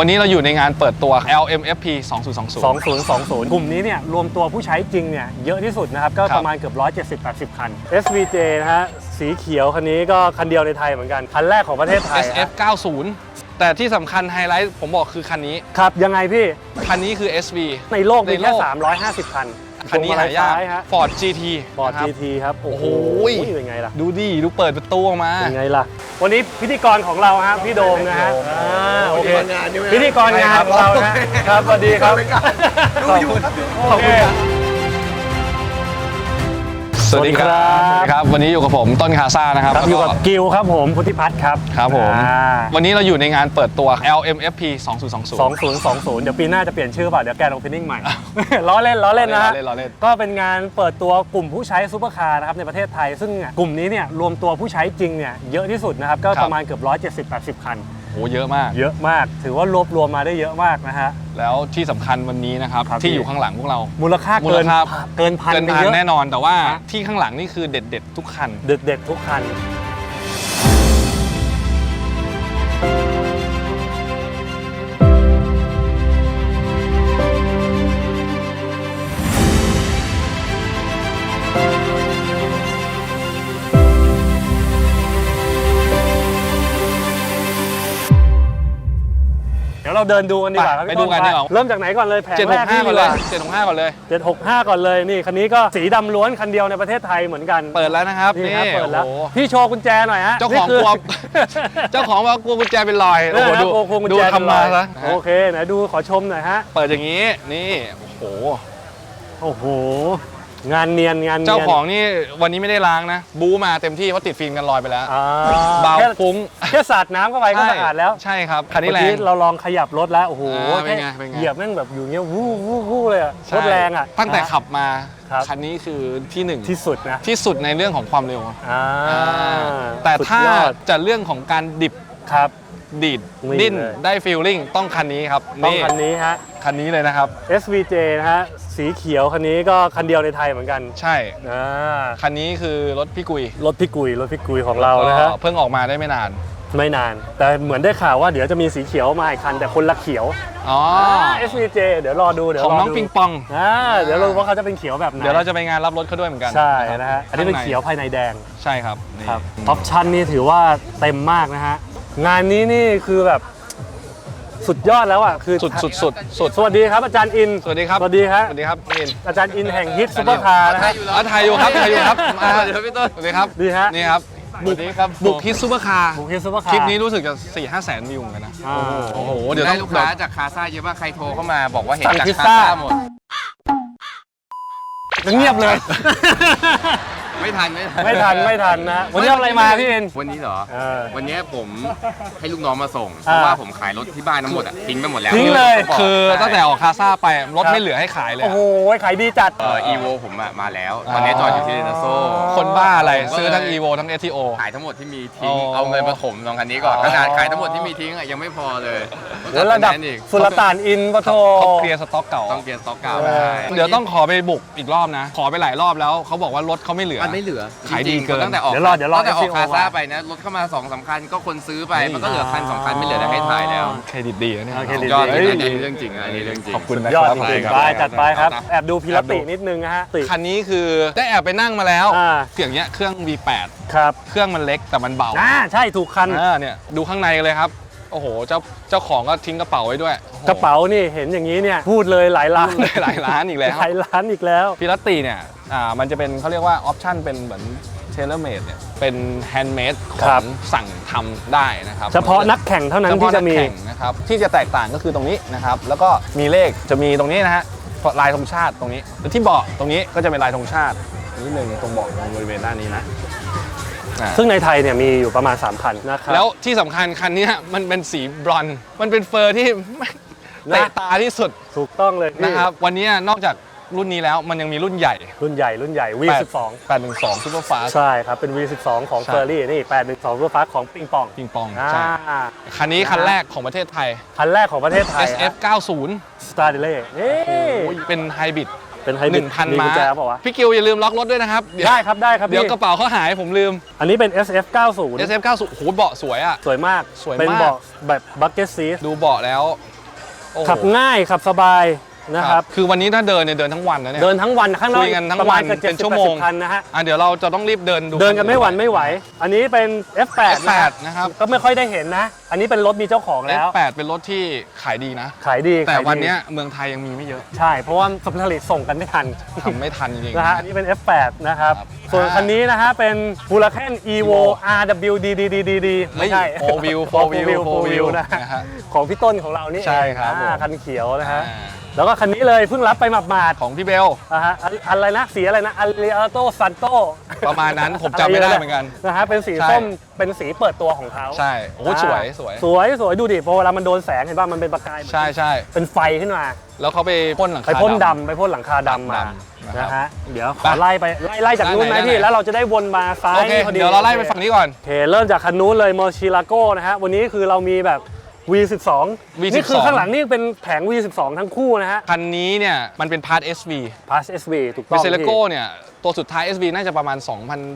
วันนี้เราอยู่ในงานเปิดตัว LMFP 2020 2020 กลุ่มนี้เนี่ยรวมตัวผู้ใช้จริงเนี่ยเยอะที่สุดนะครับ ก็ครับประมาณเกือบ170-80 คัน SVJ นะฮะสีเขียวคันนี้ก็คันเดียวในไทยเหมือนกัน คันแรกของประเทศไทย SF 90 แต่ที่สำคัญไฮไลท์ผมบอกคือคันนี้ ครับ ยังไงพี่ คันนี้คือ SV ในโลกมีในโลแค่ก350 คัน คันนี้หายากพวงมลัซ้ฮะ Ford GT บอร์ด นะครับ GT ครับ โอ้โหโอ้โห เป็นไงล่ะ ดูดิ ดูเปิดประตูออกมา เป็นไงล่ะ วันนี้พิธีกรของเราฮะพี่โดมนะฮะอ่าโอเค พิธีกรงานของเรานะครับสวัสดีครับขอบคุณขอบคุณครับ สวัสดีครับสวัสดีครับครับ วันนี้อยู่กับผมต้นคาซ่านะครับครับอยู่กับแล้วกิลครับผมพุทธิพัฒน์ครับครับผมอ่าวันนี้เราอยู่ในงานเปิดตัว LMFP 2020 2020 เดี๋ยวปีหน้าจะเปลี่ยนชื่อเปล่ะเดี๋ยวแกนโอเพนนิ่งใหม่ล้อเล่นล้อเล่นนะฮะล้อเล่นล้อเล่นก็เป็นงานเปิดตัวกลุ่มผู้ใช้ซูเปอร์คาร์นะครับในประเทศไทย ซึ่งกลุ่มนี้เนี่ยรวมตัวผู้ใช้จริงเนี่ยเยอะที่สุดนะครับก็ครับประมาณเกือบ170-80 คัน โอ้เยอะมาก เยอะมาก ถือว่ารวบรวมมาได้เยอะมากนะฮะ แล้วที่สำคัญวันนี้นะครับ ครับที่พี่อยู่ข้างหลังพวกเรา มูลค่ามูเกิลนค่า เกินพันเกินไปพันเยอะ แน่นอนแต่ว่าฮะ ที่ข้างหลังนี่คือเด็ด ๆ ทุกคัน เด็ดๆทุกคัน ยวเราเดินดูกันดีกว่าครับไปพี่ดูกันต้ดีกว่าเริ่มจากไหนก่อนเลยแผงแรกที่765ก่อนเลย765ก่อนเลย765 ก่อนเลยนี่คันนี้ก็สีดำล้วนคันเดียวในประเทศไทยเหมือนกันเปิดแล้วนะครับนี่นี่ครับเปิดแล้วโอ้โหพี่โชว์กุญแจหน่อยฮะเจ้าของนี่คืกลัวเจ้าของว่ากลัวกุญแจเป็นรอยเอโอ้โหอดูโกงกุญดูแจทำมาซะโอเคไหนดูขอชมหน่อยฮะเปิดอย่างนี้นี่โอ้โหโอ้โห งานเนียนงานเนียน เจ้าของนี่วันนี้ไม่ได้ล้างนะ บู๊มาเต็มที่เพราะติดฟิล์มกันรอยไปแล้วอ่าเบาแค่ฟุ้งแค่สาดน้ำเข้าไปก็สะอาดแล้วใช่ครับคันนี้แรเมื่อกี้ง เราลองขยับรถแล้ว โอ้โหอ่าเป็นไงแค่เป็นไง เหยียบแม่งแบบอยู่เงี้ยวู้วู้วู้เลยอะใช่รถแรงอะ ตั้งแต่นะขับมาครับคันนี้คือที่หนึ่งที่สุดนะที่สุดในเรื่องของความเร็วอ่าแต่สุดถ้ายอดจะเรื่องของการดิบครับ ดีดนี่ดิ้นเลย ได้ฟีลลิ่งต้องคันนี้ครับต้องคันนี้ฮะ คันนี้เลยนะครับ SVJ นะฮะ สีเขียวคันนี้ก็คันเดียวในไทยเหมือนกันใช่ อ่าคันนี้คือรถพี่กุยรถพี่กุยรถพี่กุยของเรานะฮะก็เพิ่งออกมาได้ไม่นาน ไม่นาน แต่เหมือนได้ข่าวว่าเดี๋ยวจะมีสีเขียวมาอีกคันแต่คนละเขียวอ๋อ SVJ เดี๋ยวรอดูเดี๋ยวของรอน้องดูปิงปอง อ่าเดี๋ยวเราดูว่าเขาจะเป็นเขียวแบบไหนเดี๋ยวเราจะไปงานรับรถเขาด้วยเหมือนกันใช่ครับนะฮะอันนี้เป็นข้างใเขียวภายในแดง ใช่ครับนี่ ครับออปชั่นนี่ถือว่าเต็มมากนะฮะ งานนี้นี่คือแบบ สุดยอดแล้วอะคือสุดสุดสุดสุดสวัสดีครับอาจารย์อินสวัสดีครับสวัสดีครับสวัสดีครับมินอาจารย์อินแห่งฮิตซูเปอร์คาร์นะฮะอะถ่ายอยู่ครับถ่ายอยู่ครับมาสวัสดีครับพี่ต้นสวัสดีครับดีฮะนี่ครับบุกครับบุกฮิตซูเปอร์คาร์ผมฮิตซูเปอร์คาร์คลิปนี้รู้สึกจะ4ี่ห้าแสนวิวเหมือนกันนะอ่าโอ้โหเดี๋ยวได้ต้องลูกค้าจากคาซ่าเยอะมากใครโทรเข้ามาบอกว่าเห็นสั่งจากพิซคาซ่าซ่าหมด เงียบเลยไม่ทันไม่ทันไม่ทันไม่ทันนะวันนี้เอาอะไรมาพี่อินวันนี้เหรอ เออวันนี้ผมให้ลูกน้องมาส่ง เพอ่าราะว่าผมขายรถที่บ้านทั้งหมดอะทิ้งไปหมดแล้วทิ้งเลยบอกคือใช่ตั้งแต่ออกคาซ่าไปรถครับไม่เหลือให้ขายเลยโอ้อะโหขายดีจัด เอออีโวผมอะมาแล้ว ตอนนี้จอดอยู่ที่เดนโซ คนบ้าอะไรผมก็ซื้อทั้งเลย EVO ทั้ง STO ขายทั้งหมดที่มีทิ้ง อ๋อ เอาเงินมาถมสองคันนี้ก่อนอ๋อขนาดขายทั้งหมดที่มีทิ้งอะยังไม่พอเลยแล้วระดับต้องจัไฟแนนซ์อีกสุลต่านอินปะโท เขาเคลียร์สต็อกเก่า ต้องเปลี่ยนสต็อกเก่าเออได้เดี๋ยวต้องขอไปบุกอีกรอบนะ ขอไปหลายรอบแล้วเขาบอกว่ารถเขาไม่เหลือ มันไม่เหลือ ขายดีจริงๆเกิน ตั้งแต่ออกเดี๋ยวรอเดี๋ยวรอตั้งแต่ออก SEO คาซ่ามาไปนะ รถเข้ามาสองสามคันก็คนซื้อไปมันก็เหลือคันสองคันไม่เหลืออะไรให้ถ่ายแล้วเครดิตดีนะเนี่ยโอเคดียอดเฮ้จยริงอันนี้เรื่องจริงอันนี้เรื่องจริง ขอบคุณนะยอดครับจริงคๆบไปจัดไปครับครับแอบดูพิรตินิดนึงนะฮะติคันนี้คือได้แอบไปนั่งมาแล้วอ่าเสียงเนี้ยเครื่อง V8 ครับเครื่องมันเล็กแต่มันเบาอ่าใช่ถูกคัน อ่าเนี่ยดูข้างในเลยครับ โอ้โห เจ้าเจ้าของก็ทิ้งกระเป๋าไว้ด้วยโอ้โหกระเป๋านี่เห็นอย่างนี้เนี่ยพูดเลยหลายล้าน หลายล้านอีกแล้ว หลายล้านอีกแล้ว พิรัตตีเนี่ย อ่า มันจะเป็นเขาเรียกว่าออปชั่นเป็นเหมือนเทเลเมดเนี่ย เป็นแฮนด์เมดขครัอบงสั่งทำได้นะครับ เฉพาะนักแข่งเท่านั้นเฉที่พาะจะนักมีแข่งนะครับที่จะแตกต่างก็คือตรงนี้นะครับแล้วก็มีเลขจะมีตรงนี้นะฮะลายธงชาติตรงนี้แล้วที่เบาะตรงนี้ก็จะเป็นลายธงชาตินิดนึงตรงเบาะตรงบริเวณด้านนี้นะ อ่า ซึ่งในไทยเนี่ยมีอยู่ประมาณ3คันนะครับ แล้วที่สำคัญคันเนี้ยมันเป็นสีบรอนซ์มันเป็นเฟอร์ที่ นะ เตะตาที่สุดถูกต้องเลยพี่นะครับ วันนี้นอกจากรุ่นนี้แล้วมันยังมีรุ่นใหญ่รุ่นใหญ่รุ่นใหญ่ V12 812 Super Fast ใช่ครับ เป็น V12 ของใช่ เฟอร์รี่นี่812รูปฟ้าของปิงปองปิงปองอ่าใช่คันนี้คันแรกของประเทศไทย คันแรกของประเทศไทย SF 90 Star d e l a y นี่ เป็นไฮบริด เป็นไฮบริด1,000มีกุม้าญแจเปล่าวะพี่กิวอย่าลืมล็อกรถด้วยนะครับเดี๋ยวได้ครับได้ครับเดี๋ยวพี่กระเป๋าเขาหายผมลืม อันนี้เป็น SF 90 SF 90โอ้โหเบาะสวยอะ สวยมากสวยมาก เป็นเบาะแบบบักเก็ตซีทดูเบาะแล้วโอ้โหขับง่ายขับสบาย นะครับคือวันนี้ถ้าเดินเนี่ยเดินทั้งวันนะเนี่ย เดินทั้งวันข้างนอกคุยกันทั้งประมาณวันกับเป็น70ชั่วโมง80คันนะฮะ อะเดี๋ยวเราจะต้องรีบเดินดูเดินกันไม่หวั่นไม่ไหว อันนี้เป็น F8 นะฮะ F8 นะครับก็ไม่ค่อยได้เห็นนะ อันนี้เป็นรถมีเจ้าของแล้ว F8 เป็นรถที่ขายดีนะ ขายดีแต่ขายดีวันเนี้ยเมืองไทยยังมีไม่เยอะใช่ เพราะว่าผลผลิตส่งกันไม่ทัน ทำไม่ทันจริงๆ นะฮะอันนี้เป็น F8 นะครับ ครับ ส่วนอ่าคันนี้นะฮะเป็น Huracan Evo RWDDDD ไม่ใช่ โฟวิวโฟวิวโฟวิวนะฮะนะฮะ ของพี่ต้นของเรานี่ใช่ครับอ่าผมคันเขียวนะฮะ อ่า แล้วก็คันนี้เลยเพิ่งรับไปหมาดของพี่เบลๆนะฮะอันอะไรนะสีอะไรนะอัลเลอโตซันโตประมาณนั้นผมจำไม่ได้เหมือนกัน นะฮะเป็นสีใช่ส้มเป็นสีเปิดตัวของเขาใช่โอ้โหสวยสวย สวยสวยดูดิพอเวลามันโดนแสงเห็นป่ะมันเป็นประกายเหมือนใช่ใช่เป็นไฟขึ้นมา แล้วเขาไปพ่นหลังคา ไปพ่นดำไปพ่นหลังคาดำมาดำนะครับนะฮะเดี๋ยวขไปอไล่ไปไล่ไล่จากนู้นไหมด้านไหนพี่ ด้านไหน แล้วเราจะได้วนมาซ้ายโอเคพอดีเดี๋ยวเราไล่ไปฝั่งนี้ก่อน โอเคเริ่มจากคันนู้นเลยโมชิลาโก้นะฮะวันนี้คือเรามีแบบ V12 V12 นี่คือข้างหลังนี่เป็นแผง V12 ทั้งคู่นะฮะ คันนี้เนี่ยมันเป็นพาร์ท SV Pass SV ถูก v ต้อง i เซเลโกพี่ เนี่ยตัวสุดท้าย SV น่าจะประมาณ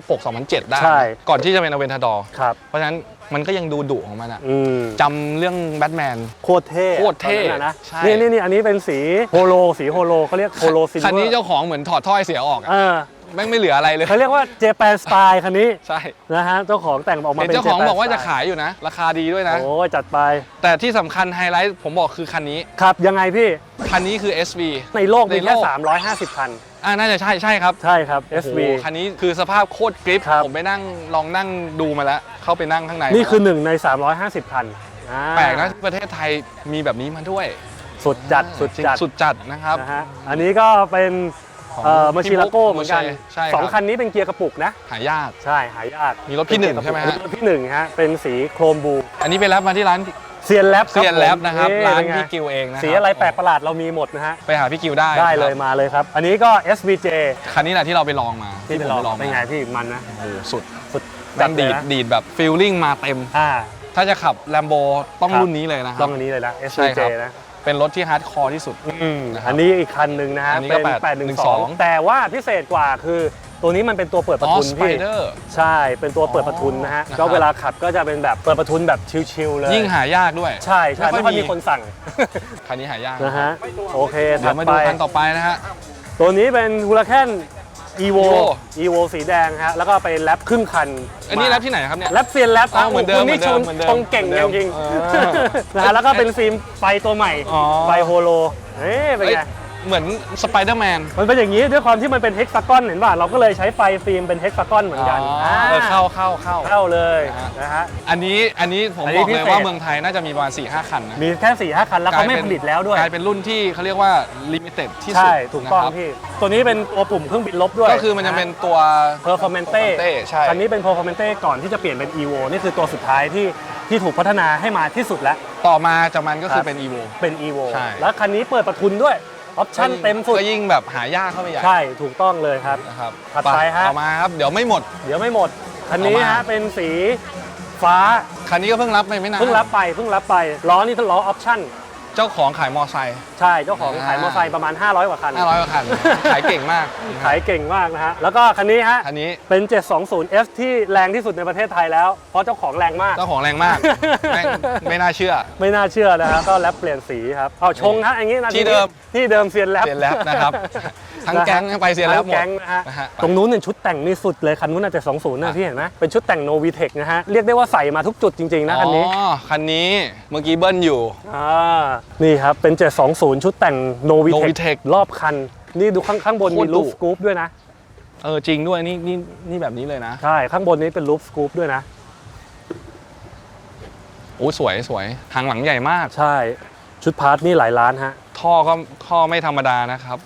2006-2007 ได้ ใช่ ก่อนที่จะเป็นอเวนทาดอร์ครับ เพราะฉะนั้นมันก็ยังดูดุของมันอะอืมจำเรื่องแบทแมน โคตรเท่โคตรเท่ตอนนั้นนะใช่ นี่นี่นี่อันนี้เป็นสีโฮโล สีโฮโลเขาเรียกโฮโลซิลเวอร์คันนี้เจ้าของเหมือนถอดถ้อยเสียออกอะ เออ แม่งไม่เหลืออะไรเลยเขาเรียกว่าเจแปนสไตล์คันนี้ใช่นะฮะเจ้าของแต่งออกมาเห็นเป็นเจ้าของ Japan บอกว่าจะ style ขายอยู่นะ ราคาดีด้วยนะโอ้ยจัดไป แต่ที่สำคัญไฮไลท์ผมบอกคือคันนี้ครับยังไงพี่คันนี้คือ SV ในโลกมีในโลแค่ก350 คันอ่าน่าจะใช่ใช่ครับใช่ครับโอ้โห SV คันนี้คือสภาพโคตรกริปครับผมไปนั่งลองนั่งดูมาแล้วเข้าไปนั่งข้างในนี่คือมาหนึ่งใน 350 คันอ่าแปลกนะที่ประเทศไทยมีแบบนี้มาด้วย สุดจัดสุดจริงจัดสุดจัดนะครับนะฮะอันนี้ก็เป็น ของเอ่อมาชิลาโก้พี่เหมือนกันใช่สองรับคันนี้เป็นเกียร์กระปุกนะ หายาก ใช่หายากมีรถพี่หนึ่งใช่ไหมฮะ รถพี่หนึ่งฮะเป็นสีโครมบูอันนี้ไปรับมาที่ร้านเซียนแลบเซียนแลบนะครับผมร้านเป็ไงพี่กิวเองนะครับสีอะไรแปลกประหลาดเรามีหมดนะฮะไปหาพี่กิวได้ได้เลยครับมาเลยครับ อันนี้ก็ SVJ คันนี้แหละที่เราไปลองมาที่ไปผมลองเป็นไงพี่มันนะโอ้โหสุดสุดแม่งดีดจัเลยนะดีดแบบฟีลลิ่งมาเต็ม อ่าถ้าจะขับแลมโบต้องครับรุ่นนี้เลยนะคต้รัอบ งอันนี้เลยนะ ใช่ SVJ ครับ นะ เป็นรถที่ฮาร์ดคอร์ที่สุด อืมนะครับอันนี้อีกคันหนึ่งนะฮะอันนี้ก็เป็น8 812แต่ว่าพิเศษกว่าคือตัวนี้มันเป็นตัวเปิดประอ๋อทุนสไปพี่ เดอร์ ใช่ เป็นตัวเปิดประทุนนะฮะนะครับ ก็เวลาขับก็จะเป็นแบบเปิดประทุนแบบชิลๆเลยยิ่งหายากด้วย ใช่ใช่ไม่ไม่ค่ค่ออยยมี มีคนสั่ง คันนี้หายากนะฮะ โอเคเดี๋ยวมาดูถัคันต่อไปนะฮะ ตัวนี้เป็น Huracan Evo Evo Evo สีแดงฮะ แล้วก็ไปแรปครึ่งคันอันนี้มาแรปที่ไหนครับเนี่ย แรปเซียนแรปอ้าวเหมือนเดิมคุณนี่เหมือนเดิชมงเหมือนเดิมชงเก่งเหมือนเดิมจริงเออๆนะฮะแล้วก็เป็นฟิล์มไฟตัวใหม่ อ๋อ ไฟโฮโลเอ๊ะเป็นเอ้ยไง เหมือนสไปเดอร์แมน มันเป็นอย่างนี้ด้วยความที่มันเป็นเฮกซากอนเห็นป่ะเราก็เลยใช้ไฟฟิล์มเป็นเฮกซากอนเหมือนกันอ๋อเออเข้าเข้าเข้า เข้าเลยนะฮะนะฮะ อันนี้อันนี้ผมอันนี้บอกเลยพิเศษ ว่าเมืองไทยน่าจะมีประมาณ4ี่ห้าคันนะมีแค่4ี่ห้าคันแล้วเขาไม่ผลิตแล้วด้วย กลายเป็นรุ่นที่เขาเรียกว่าลิมิเต็ดที่สุดใช่ ถูกต้องนะครับพี่ ตัวนี้เป็นตัวปุ่มเครื่องบินลบด้วยก็คือมันจะเป็นตัว Performante Performante ใช่ คันนี้เป็น Performante ก่อนที่จะเปลี่ยนเป็น Evo นี่คือตัวสุดท้ายที่ที่ถูกพัฒนาให้มาที่สุดแล้ว ต่อมาจากมันก็คืครัอบ เป็น EVO เป็น Evo ใช่ แล้วคันนี้เปิดประทุนด้วย ออปชั่นเต็มสุด ก็ยิ่งแบบหายากเข้าไปใหญ่ใช่ถูกต้องเลยครับนะครับถัดไปฮะเอามาครับ เดี๋ยวไม่หมด เดี๋ยวไม่หมด คันนี้เอามาฮะเป็นสีฟ้า คันนี้ก็เพิ่งรับไปไม่นาน เพิ่งรับไป เพิ่งรับไป ล้อนี่ล้อออปชั่น เจ้าของขายมอไซค์ ใช่เจ้าของอ่า ขายมอเตอร์ไซค์ประมาณ 500 กว่าคัน 500กว่าคัน ขายเก่งมากขายเก่งมากนะฮะ แล้วก็คันนี้ฮะคันนี้เป็น 720F ที่แรงที่สุดในประเทศไทยแล้ว เพราะเจ้าของแรงมาก เจ้าของแรงมากแม่งไม่น่าเชื่อ ไม่น่าเชื่อนะครับก็แรปเปลี่ยนสีครับ เอาชงฮะอย่างนี้นะที่เดิม ที่เดิมเซียนแรปเซียนแรปนะครับ ทั้งแก๊งไปเซียนแรปหมดทั้งแก๊งนะฮะ นะฮะตรงนู้นเนี่ยชุดแต่งนี่สุดเลย คันนู้นน่าจะ20นะอะพี่เห็นไหมเป็นชุดแต่งโนวีเทคนะฮะ เรียกได้ว่าใส่มาทุกจุดจริง ๆ นะคันนี้ อ๋อคันนี้เมื่อกี้เบิ้ลอยู่ อ่า นี่ครับ เป็น 720 ชุดแต่งโนวีเท Novitec ครอบคัน นี่ดูข้างข้างบนโคตรมีลูฟดุสกู๊ปด้วยนะ เออจริงด้วยนี่นี่นี่แบบนี้เลยนะใช่ ข้างบนนี้เป็นลูฟสกู๊ปด้วยนะ โอ้สวยสวยหางหลังใหญ่มาก ใช่ ชุดพาร์ทนี่หลายล้านฮะ ท่อก็ท่อไม่ธรรมดานะครับ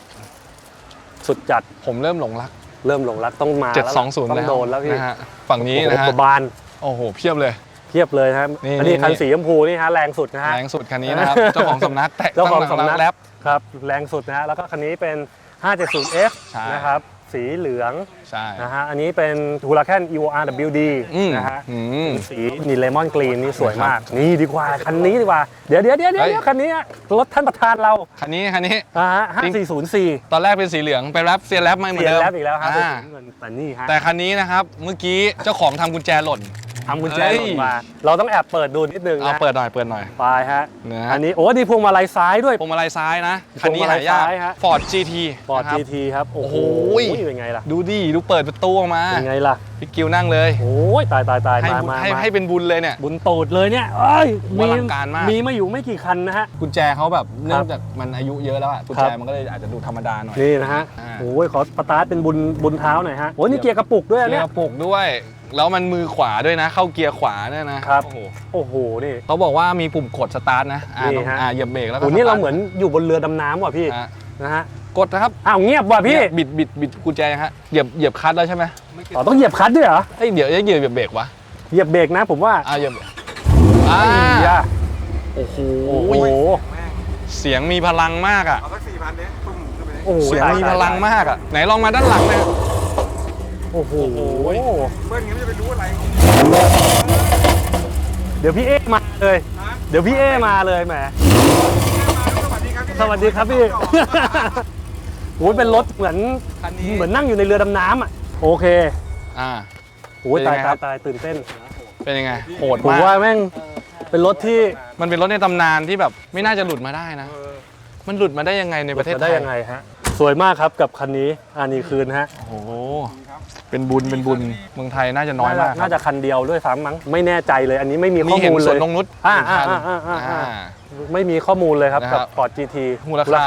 สุดจัดผมเริ่มหลงรัก เริ่มหลงรักต้องมาแล้วล่ะ720ต้อแล้งวโดนแล้วพี่นะฮะฝั่งนี้โอ้โหนะฮะตัวบานโอ้โหเพียบเลยเทียบเลยครับนี่อันนี้นี่ คันนี่สีชมพูนี่ฮะแรงสุดนะฮะ แรงสุดคันนี้นะครับ เจ้าของสำนักแตะเจ้าของตั้หลัสำนักแรป ครับแรงสุดนะฮะแล้วก็คันนี้เป็น 570F ใช่ นะครับ สีเหลืองใช่ นะฮะอันนี้เป็นฮูลาแคน EORWD อืมนะฮะอืมสีนี่เลมอนกรีนนี่สวยมาก นี่ดีกว่า คันนี้ดีกว่า เดี๋ยวเดี๋ยวเดี๋ยวเดี๋ยวเฮ้ยคันนี้อะรถท่านประธานเราคันนี้คันนี้ อ่าฮะจริง 5404ตอนแรกเป็นสีเหลืองไปแรปเซียนแรปมาเหมือนเสียเดิมแล้วอีกแล้วครับอ่าเป็นสีเงินแต่นี่ฮะแต่คันนี้นะครับ เมื่อกี้เจ้าของทำกุญแจหล่น ทำกุญแจเฮ้ยหล่นมา เราต้องแอบเปิดดูนิดนึงเอานะเปิดหน่อยเปิดหน่อย ไปฮะนะอันนี้โอ้ดีพวงมาลัยซ้ายด้วย พวงมาลัยซ้ายนะ คันนี้พวงมาลัหายยยาก ซ้ายฮะ Ford GT ปอร์ดนะครับ GT ครับ โอ้โห โอ้โห เป็นไงล่ะ ดูดิ ดูเปิดประตูออกมา เป็นไงล่ะ พี่กิวนั่งเลย โอ้ยตายตายตายให้มาบุญมาให้มาให้เป็นบุญเลยเนี่ย บุญตูดเลยเนี่ยเอ้ยอลังการมาก มีมาอยู่ไม่กี่คันนะฮะ กุญแจเขาแบบเนื่องจากมันอายุเยอะแล้วอะกุญแจครับ มันก็เลยอาจจะดูธรรมดาหน่อย นี่นะฮะอ่า โอ้ยขอสตาร์ทเป็นบุญบุญเท้าหน่อยฮะโอ้ยนี่เกียร์กระปุกด้วยเกีเนี่ยยร์กระปุกด้วย แล้วมันมือขวาด้วยนะ เข้าเกียร์ขวาเนี่ยนะครับ โอ้โหโอ้โหนี่เขาบอกว่ามีปุ่มกดสตาร์ทนะอ่านี่ต้องฮะ อ่าเหยียบเบรกแล้วก็โอ้นี่สตเราทเหมือนอยู่บนเรือดำน้ำว่ะพี่ฮะนะฮะกดนะครับอ้าวเงียบว่ะพี่เนี่ยบิดบิดบิดกุญแจยังฮะเหยียบเหยียบคลัตช์แล้วใช่ไหมอ๋อต้องเหยียบคลัตช์ด้วยเหรอเอ้ยเดี๋ยวจะเหยียบเหยียบเบรกวะเหยียบเบรกนะผมว่าอ่าเหยียบอ่าอย่าโอ้โหโอ้โหเสียงมีพลังมากอะโอ้โหเสียงตามีตาพลังมากอะไหนลองมาด้านหลังเลย โอ้โหโอ้โห เบิ้ลงี้ไม่จะไปรู้อะไรเดี๋ยวพี่เอ๊มาเลยเดี๋ยวพี่เอ๊มาเลยแหม สวัสดีครับพี่สวัสดีครับพี่ โอ้ยเป็นรถเหมือนคันนี้เหมือนนั่งอยู่ในเรือดำน้ำอะ โอเคอ่า โอ้ยเป็นตายยังไงคตารัยบ ตายตื่นเต้น เป็นยังไงโหดผมมากว่าแม่งเป็นรถที่มันเป็นรถในตำนานที่แบบไม่น่าจะหลุดมาได้นะ มันหลุดมาได้ยังไงในประเทศจะไทได้ยยังไงฮะ สวยมากครับกับคันนี้อันนี้คืนฮะโอ้โหเป็นบุญเป็นบุญเมืองไทยน่าจะน้อยมากน่าจะคันเดียวด้วยซ้ำมั้งไม่แน่ใจเลย อันนี้ไม่มีมีข้อเห็นมูลสเลวนยนงนุชอ่าหนึ่งคันอ่าอ่าอ่าอ่าอ่าไม่มีข้อมูลเลยครับนะครับกับ Ford GT มูลค่า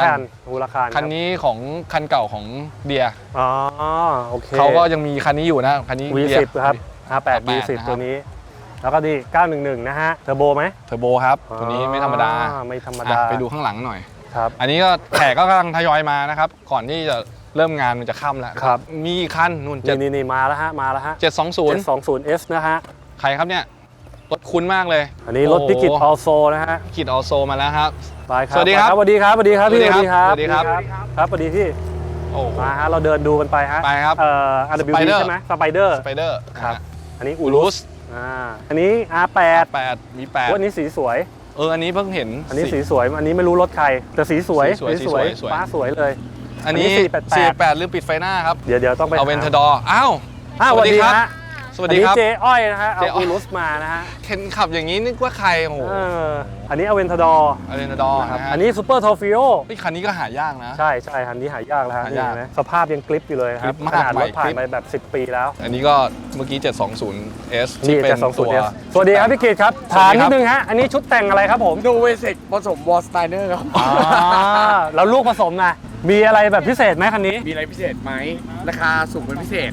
มูลค่ารับคันนี้ของคันเก่าของเดียอ๋อโอเคเขาก็ยังมีคันนี้อยู่นะคันนี้ V10 เดียครับ R8 R8 V10 นะครับตัวนี้แล้วก็ดี 911 นะฮะ เทอร์โบไหมเทอร์โบครับ ตัวนี้ไม่ธรรมดาอ่ไม่ธรรมดาอะไปดูข้างหลังหน่อย ครับอันนี้ก็แขกก็กำลังทยอยมานะครับ ก่อนที่จะเริ่มงานมันจะค่ำแล้วครับ มีอีกคันนู่นเจ็นี่ดนี่นี่มาแล้วฮะมาแล้วฮะเจ็ดสองศูนย์ 720S นะฮะใครครับเนี่ยรถคุ้นมากเลย อันนี้รถโอ้โหพิกิตออลโซนะฮะกิดออโซมาแล้วครับไปครับสวัสดีครับสวัสดีครับสวัสดีครับพี่สวัสดีครับสวัสดีครับสวัสดีครับครับสวัสดีพี่โอ้มาฮะเราเดินดูกันไปฮะไปครับเอ่อ RWD Spider ใช่ไหมสไปเดอร์สไปเดอร์ครับอันนี้อูอูรุรุสอ่าอันนี้ R8 แปดมีแปดวันนี้สีสวย เอออันนี้เพิ่งเห็น อันนี้สีสวย อันนี้ไม่รู้รถใคร แต่สีสวยสีสวยสีสวยสวยฟ้าสวยเลย อันนี้อันนี้488สี่แปดลืมปิดไฟหน้าครับ เดี๋ยวเดี๋ยวต้องไปเอาเวนเทอร์ดอร์อ้าว อ้าวสวัสดีสวัสดีครับฮะ สวัสดีครับ อันนี้เจอ้อยนะฮะ เอาเจ๊อ้อย อูรุสมานะฮะเห็นขับอย่างนี้นึกว่าใครโอ้โหเอออันนี้อเวนทาดอร์เอาเวนเทอร์ดอร์ครับนะฮะอันนี้ซูเปอร์โทฟิโอเฮ้ยคันนี้ก็หายากนะ ใช่ใช่คันนี้หายากแล้วฮะหานี่ยากเห็นไหมสภาพยังกริปอยู่เลยนะคกริรับปมากขนาดรถใหม่ผ่ากรินป ไปแบบ 10 ปีแล้ว อันนี้ก็เมื่อกี้ 720S ที่นี่เป็นจะสองศูตันวย์สวัสดีครับพี่กิตครับสวัถามสดีคนิรับ ดนึงฮะ อันนี้ชุดแต่งอะไรครับผมโนเวเซกผสมวอลสไตเนอร์ครับ อ่าแล้วลูกผสมนะ มีอะไรแบบพิเศษไหมคันนี้ มีอะไรพิเศษไหม ราคาสูงเป็นพิเศษ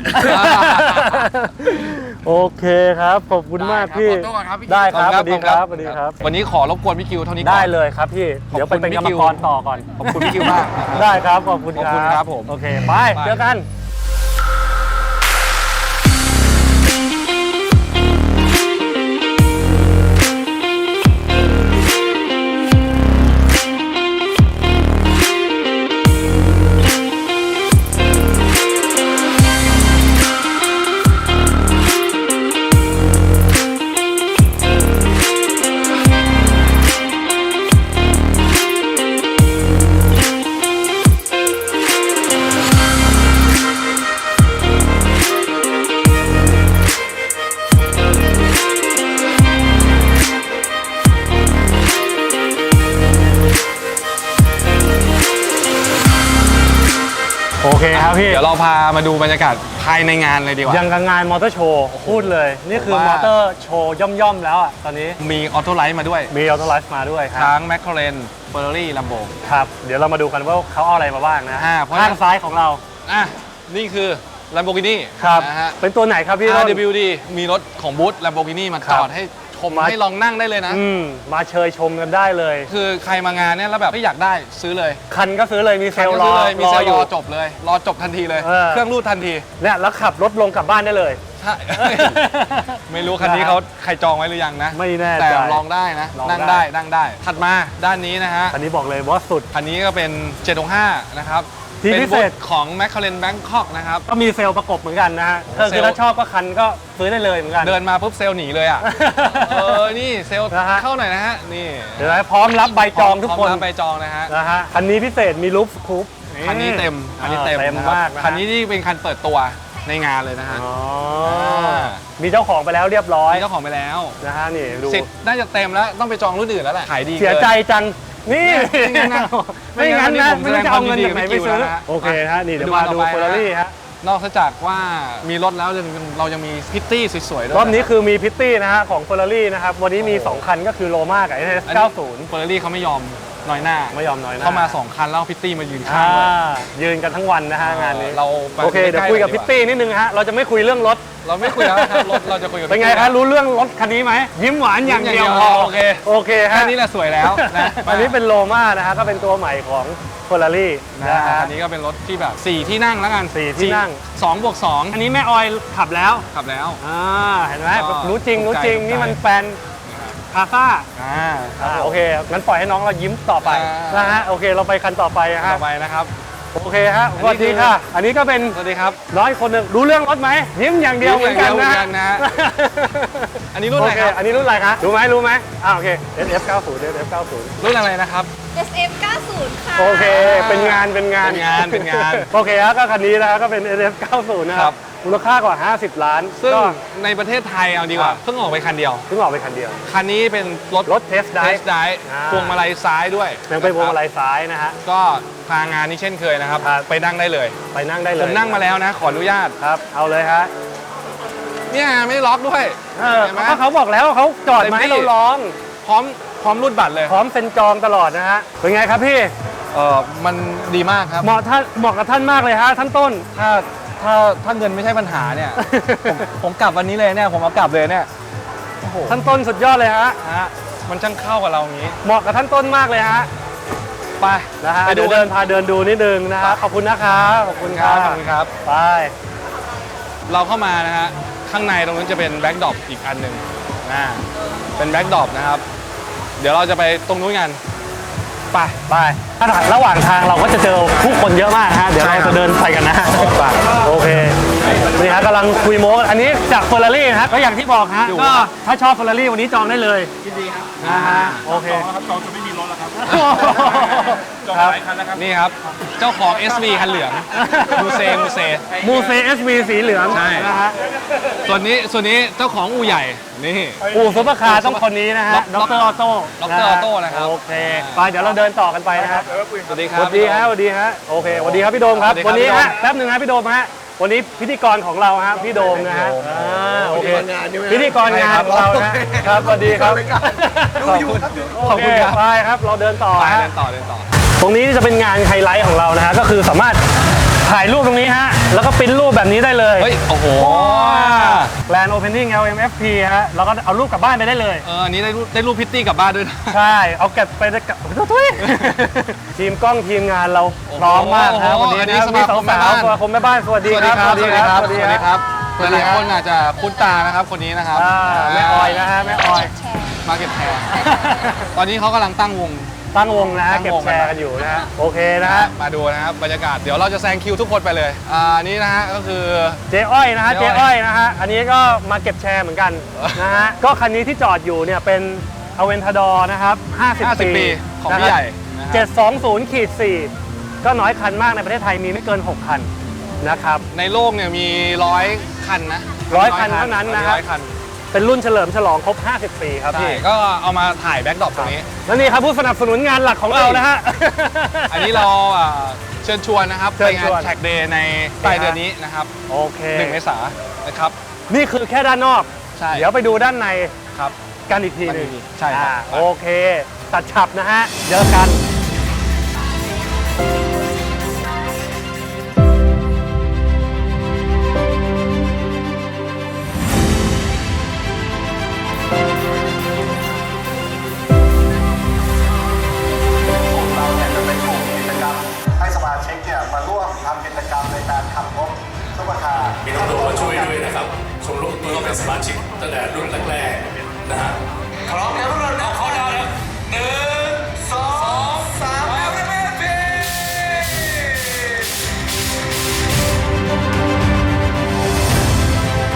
โอเคครับ ขอบคุณมากพี่ ได้ครับขอตัวก่อนครับพี่ ได้ครับขสอบวัสคุดีณคครัรับบสวัสดีครับ วันนี้ขอรบกวนพี่คิวเท่านี้ก่อน ได้เลยครับพี่ ขอบคุณเดี๋ยวไปเป็นพี่กรรมคิว กรต่อก่อน ขอบคุณพี่คิวมาก ได้ครับ ขอบคุณขอบคุณครับผม โอเค ไปไปเจอกัน บรรยากาศภายในงานเลยดีกว่า ยังกับงานมอเตอร์โชว์พูดเลย นี่คือผมมว่า อเตอร์โชว์ย่อมๆแล้วอะตอนนี้มีออโต้ไลท์มาด้วย มีออโตไลฟ์มาด้วยครับทั้งแมค l าเรนเฟอร์รารี่ลัมโบ ครับ เดี๋ยวเรามาดูกันว่าเขาเอาอะไรมาบ้างนะอ่าเพราะ ข้างซ้ายของเราอะ นี่คือ Lamborghini ครับนะฮะ เป็นตัวไหนครับพี่ต้น RWD มีรถของบูธ Lamborghini มาครัจบอดให้ช มมาให้ลองนั่งได้เลยนะ อืมมาเชยชมกันได้เลย คือใครมางานเนี่ยแล้วแบบไม่อยากได้ซื้อเลยคันก็ซื้อเลยมีเซลล์ก็รซื้ออเลยมีเซลล์อรยู่ อจบเลย รอจบทันทีเลย เออ เครื่องรูดทันที เนี่ยแล้วขับรถลงกลับบ้านได้เลย ใช่ไม่รู้คันนี้เขาใครจองไว้หรือยังนะ ไม่แน่แต่ใจลองได้นะ ลองนั่งได้ได้ นั่งได้ ถัดมาด้านนี้นะฮะ อันนี้บอกเลยว่าสุด คันนี้ก็เป็น 765 นะครับที่เป็นพิเศษบูธของ m c l a r e n Bangkok นะครับ ก็มีเซลล์ประกบเหมือนกันนะฮะก็เซคืลอล์ถ้าชอบก็คันก็ซื้อได้เลยเหมือนกัน เดินมาปุ๊บเซลล์หนีเลยอะ เออ นี่เซลล์นะฮะ เข้าหน่อยนะฮะ นี่เดี๋ยวนะพร้อมรับใบจองทุกพร้คนรับใบจองนะฮะ นะฮะคันนี้พิเศษมีลูฟคูป คันนี้เต็ม คันนี้เต็มเต็มนะครับมากนะฮะ คันนี้ที่เป็นคันเปิดตัว ในงานเลยนะฮะอ๋ออ่ามีเจ้าของไปแล้วเรียบร้อยมีเจ้าของไปแล้วนะฮะนี่ดูสิทธิ์น่าจะเต็มแล้วต้องไปจองรุ่นอื่นแล้วแหละขายดีเสียกินใจจังนี่ไม่งั้นนะไม่งั้นนะไม่ไม่งั้นรู้จะเอาเงินจากไหนไปซื้อไม่งั้นนะโอเคฮะนี่เดี๋ยวดูมาต่อดูไปเฟอร์รารี่ฮะนอกจากว่ามีรถแล้วยังเรายังมีพิตตี้สวยๆด้วยรอบนี้คือมีพิตตี้นะฮะของเฟอร์รารี่นะครับวันนี้มี 2 คันก็คือโรม่ากับ s อันนี้90 เฟอร์รารี่เขาไม่ยอม น้อยหน้าไม่ยอมน้อยหนะเข้ามา2คันแล้วพิตตี้มายืนข้างอ่าเลยยืนกันทั้งวันนะฮะงานนี้เราไปโอเคเดี๋ยวคุยกับพิตตี้นิดนึงฮะเราจะไม่คุยเรื่องรถเราไม่คุยแล้วครับรถเราจะคุยกับเป็นไงพิตตี้คะรู้เรื่องรถคันนี้ไหมยิ้มหวานอย่างเดียวยิ้มอย่างเดียวโอเคโอเคแค่ฮะนี้แหละสวยแล้วนะอันนี้เป็นโรม่านะฮะก็เป็นตัวใหม่ของเฟอร์รารี่นะนะฮะฮะ อันนี้ก็เป็นรถที่แบบ 4 ที่นั่งแล้วกันสี่ที่นั่ง 2บวกอันนี้แม่ออยขับแล้ว2ขับแล้ว อ่าเห็นไหมก็รู้จริงรู้จริงถูกใจนี่มันแฟน คาซ่าอ่าอ่าโอเคงั้นปล่อยให้น้องเรายิ้มต่อไปอ่าน นะฮะโอเคเราไปคันต่อไปฮะต่อไปนะครับ โอเคฮะอันนี้สวัสดีค่ะ อันนี้ก็เป็นสวัสดีครับ น้อยคนหนึ่งรู้เรื่องรถไหมยิ้มอย่างเดียวเหมือนกันยิ้มอย่างเดียวเหมือนกันนะนะฮะ อันนี้รุ่นอะไรครับโอเอันนี้รุ่นอะไรคะรู้ไหมรู้ไหมอ่าโอเค SF 90 SF 90 รุ่นอะไรนะครับ SF 90 ค่ะ โอเค เป็นงานเป็นงานเป็นงานเป็นงานโอเคฮะก็คันนี้นะครับก็เป็น SF 90 นะคครัรับบ มูลค่ากว่า 50 ล้านซึ่งก็ในประเทศไทยเอาดีกว่าครับเพิ่งออกไปคันเดียว เพิ่งออกไปคันเดียว คันนี้เป็นรถรถเทสไดเทสไดอ่าพวงมาลัยซ้ายด้วยยังเป็นพวงมาลัยยซ้ายนะฮะก็ทางงานนี้เช่นเคยนะครับครับ ไปนั่งได้เลย ไปนั่งได้เลผยมนั่งมาแล้วนะ ขออนุญาตครับ เอาเลยฮะเนี่ยไม่ได้ล็อกด้วยเออเห็นไหมเขาเขาบอกแล้วว่าเขาจอดมาให้เราร้อง พร้อมพร้อมรูดบัตรเลย พร้อมเซ็นจองตลอดนะฮะเป็นไงครับพี่เออมันดีมากครับเหมาะท่านเหมาะกับท่านมากเลยฮะท่านต้นถ้า ถ้าถ้าเงินไม่ใช่ปัญหาเนี่ย ผมผมกลับวันนี้เลยเนี่ย ผมเอากลับเลยเนี่ยโอ้โหท่านต้นสุดยอดเลยฮะ ฮะมันช่างเข้ากับเราอย่างนี้ เหมาะกับท่านต้นมากเลยฮะ ไปนะฮะไปเดี๋ยวกัเดินพาเดินดูนิดนึงนะฮะ ขอบคุณนะครับขอบคุณคครัรับบขอบคุณครับ ไป เราเข้ามานะฮะ ข้างในตรงนั้นจะเป็นแบ็กดรอปอีกอันหนึ่งนะเป็นแบ็กดรอปนะครับ เดี๋ยวเราจะไปตรงนู้นกัน ไป ไป ถ้าระหว่างทางเราก็จะเจอผู้คนเยอะมากฮะ เดี๋ยวเราจะเดินไปกันนะ ฮะกำลังคุยโม้กันอันนี้จากเฟอร์รารี่ฮะก็อย่างที่บอกฮะอยู่ก็ครับถ้าชอบเฟอร์รารี่วันนี้จองได้เลยยินดีครับนะฮะโอเคจองจะไม่มีรถแล้วครับจองครับหลายคันแล้วครับนี่ครับ เจ้าของ SV คันเหลือง มูเซมูเซมูเซเอสวีสีเหลืองใช่นะฮะส่วนนี้ส่วนนี้เจ้าของอู่ใหญ่นี่อู่ซุปเปอร์คาร์ต้องคนนี้นะฮะล็ดอกรออโต้ดรออโต้นะครับโอเคไปเดี๋ยวเราเดินต่อกันไปนะฮะสวัสดีคสรับวัสดีฮะสวัสดีฮะโอเคสวัสดีครับพี่โดมครับสวัสดีครับวันนี้พี่โดฮะมแป๊บหนึ่งนะพี่โดมฮะ วันนี้พิธีกรของเราฮะพี่โดมนะฮะอ่าโอเคพิธีกรงานของเรานะครับสวัสดีครับดูอยู่ครับขอบคุณครับไปครับ เราเดินต่อไปฮะ เดินต่อเดินต่อ ตรงนี้จะเป็นงานไฮไลท์ของเรานะฮะก็คือสามารถ ถ่ายรูปตรงนี้ฮะ แล้วก็ปริ้นรูปแบบนี้ได้เลยเฮ้ย โอ้โหแลนด์โอเพนนิ่ง LMFP ฮะ แล้วก็เอารูปกลับบ้านไปได้เลย เอออันนี้ได้รูปได้รูปพิตตี้กลับบ้านด้วยนะ ใช่ เอาเก็บไปได้กับทุยทีมกล้องทีมงานเราพร้อมมากฮะโอ้วันโหนี้อันนี้นะสมีมาคมแม่สาวบ้านๆสมาคมแม่บ้านสวัสดีครับสวัสดีครับสวัสดีสวัสดีครับสวัสหดีลายคๆรับคนอาจจะคุ้นตานะครับคนนี้นะครับอ่าแม่ออยนะฮะแม่ออย มาเก็บแชร์ตอนนี้เขากำลังตั้งวง ตั้งวงนะฮะตั้งเก็บวงแชร์กันอยู่นะฮะโอเคนะฮะมาดูนะครับบรรยากาศเดี๋ยวเราจะแซงคิวทุกคนไปเลยอ่าอันนี้นะฮะก็คือ เจ๊อ้อยนะฮะเจ๊เจ๊อ้อ้ออยยนะฮะอันนี้ก็มาเก็บแชร์เหมือนกันนะฮะก็คันนี้ที่จอดอยู่เนี่ยเป็นอเวนทาดอร์นะครับ 50 50ปีของพี่ใหญ่นะครับ720ขีด4ก็น้อยคันมากในประเทศไทยมีไม่เกิน 6 คันนะครับ ในโลกเนี่ยมีร้อยคันนะร้อยคันเท่านั้นนะครับร้อยคัน เป็นรุ่นเฉลิมฉลองครบ 50 ปีครับใช่พี่ ก็เอามาถ่ายแบ็กดรอปตรงนี้ แล้วนี่ครับผู้สนับสนุนงานหลักของเรานะฮะ อันนี้เราอ่าเชิญชวนนะครับเชิไปญงาชนวนแท็กเดย์ในปลายเดือนนี้นะครับโอเค หนึ่งเมษายนนะครับ นี่คือแค่ด้านนอก ใช่ เดี๋ยวไปดูด้านในครับ กันอีกทีหนึงใช่ครับ อ่าโอเค ตัดฉับนะฮะเจอกัน เป็นสมาชิกตั้งแต่รุ่นแรกๆนะฮะพร้อมแล้วพวกเรานะขอดาวนะหนึ่งสองสามแล้วแม่เป๊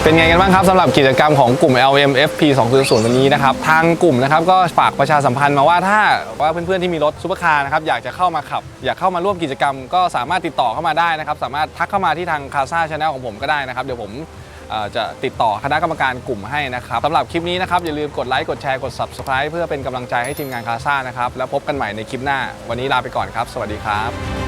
เป็นไงกันบ้างครับสำหรับกิจกรรมของกลุ่ม LMFP 200วันนี้นะครับ ทางกลุ่มนะครับก็ฝากประชาสัมพันธ์มาว่าถ้าว่าเพื่อนๆที่มีรถซูเปอร์คาร์นะครับอยากจะเข้ามาขับ อยากเข้ามาร่วมกิจกรรมก็สามารถติดต่อเข้ามาได้นะครับ สามารถทักเข้ามาที่ทางคาซาชาแนลของผมก็ได้นะครับ เดี๋ยวผม จะติดต่อคณะกรรมการกลุ่มให้นะครับสำหรับคลิปนี้นะครับอย่าลืมกดไลค์กดแชร์กด Subscribe เพื่อเป็นกำลังใจให้ทีมงานคาซ่านะครับแล้วพบกันใหม่ในคลิปหน้า วันนี้ลาไปก่อนครับ สวัสดีครับ